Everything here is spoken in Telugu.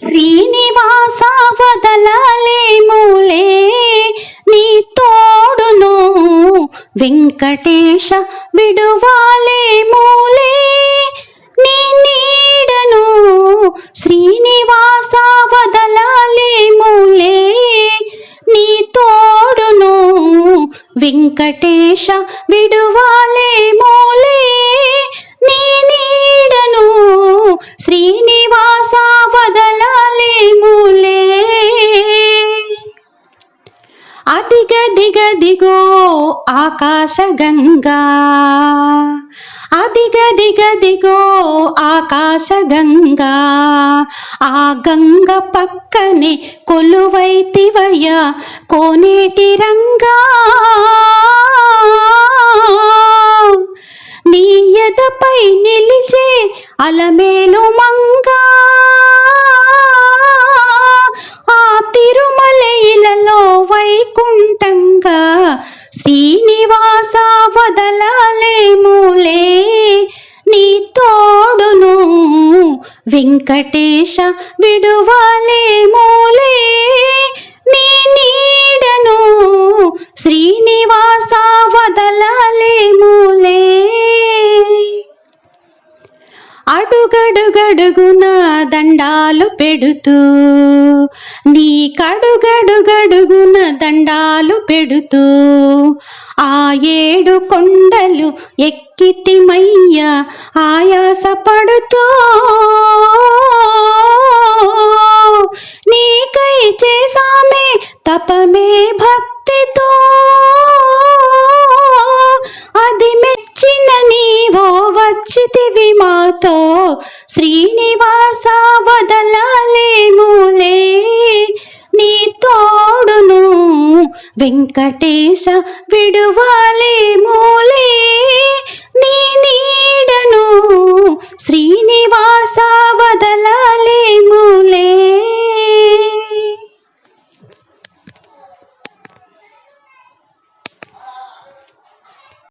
శ్రీనివాస వదలాలేములే నీ తోడును వెంకటేశ విడువాలేములే. నీ నీడను శ్రీనివాస వదలాలేములే నీ తోడును వెంకటేశ విడువాలేములే. అదిగ దిగ దిగో ఆకాశ గంగా. అదిగ దిగ దిగో ఆకాశ గంగా. ఆ గంగ పక్కనే కొలువైతివయ్యా కోనేటి రంగా. నీ ఎదపై నిలిచే అలమేలు మంగా. శ్రీనివాస వదలలేములే నీ తోడును వెంకటేశ విడువలేములే. నీ నీడను శ్రీనివాస వదలలేములే. అడుగడుగడుగున దండాలు పెడుతూ నీ కడుగడుగడుగున పెడుతూ ఆ ఏడు కొండలు ఎక్కితిమయ్య ఆయాస పడుతూ నీకై చేసామే తపమే భక్తితో. అది మెచ్చిన నీవో వచ్చితివి మాతో. శ్రీనివాస వదలాలేములే. వెంకటేశ విడువాలే మూలే నీ